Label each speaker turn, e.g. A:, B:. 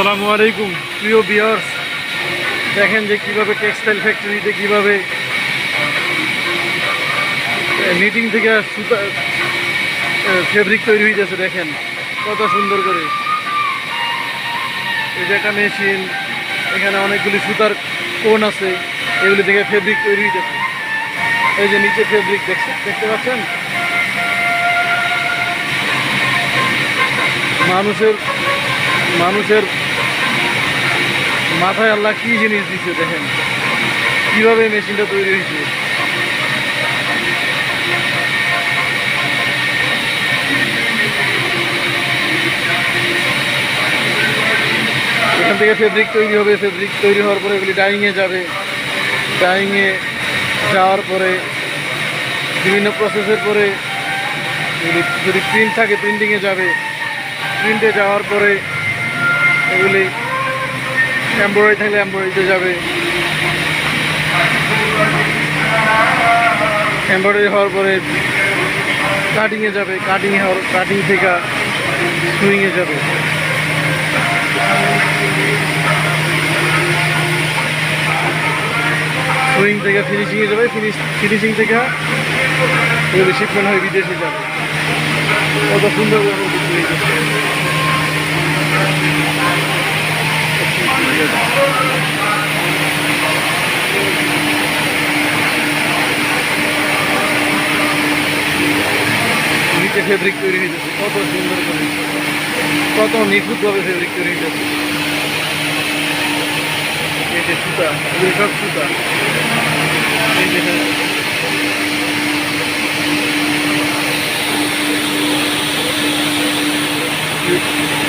A: আসসালামু আলাইকুম, প্রিয় বিয়ার্স দেখেন যে কীভাবে টেক্সটাইল ফ্যাক্টরিতে কীভাবে নিটিং থেকে সুতা ফেব্রিক তৈরি হয়ে যাচ্ছে দেখেন। কত সুন্দর করে। এই যে একটা মেশিন এখানে অনেকগুলি সুতার কোন আছে, এগুলি থেকে ফেব্রিক তৈরি হয়ে যাচ্ছে এই যে নিচে ফেব্রিক দেখছে, দেখতে পাচ্ছেন? মানুষের মানুষের মাথায় আল্লাহ কি জিনিস দিচ্ছে দেখেন। কীভাবে মেশিনটা তৈরি হয়েছে এখান থেকে ফেব্রিক তৈরি হবে ফেব্রিক তৈরি হওয়ার পরে এগুলি ডাইংয়ে যাবে। ডাইংয়ে যাওয়ার পরে বিভিন্ন প্রসেসের পরে যদি প্রিন্ট থাকে প্রিন্টিংয়ে যাবে। প্রিন্টে যাওয়ার পরে এগুলি এমব্রয়ডারি থাকলে এমব্রয়ডারিতে যাবে। এমব্রয়ডারি হওয়ার পরে কাটিংয়ে যাবে, কাটিং হওয়ার, কাটিং থেকে সুইংয়ে যাবে। সুইং থেকে ফিনিশিংয়ে যাবে, ফিনিশ, ফিনিশিং থেকে এগুলি শিপমেন্ট হয়ে বিদেশে যাবে। কত সুন্দর নিচে ফেব্রিক তৈরি হয়েছে কত সুন্দর করে কত নিখুঁতভাবে ফেব্রিক তৈরি হয়েছে এই যে সুতা এগুলো সব সুতা এই যে Thank you.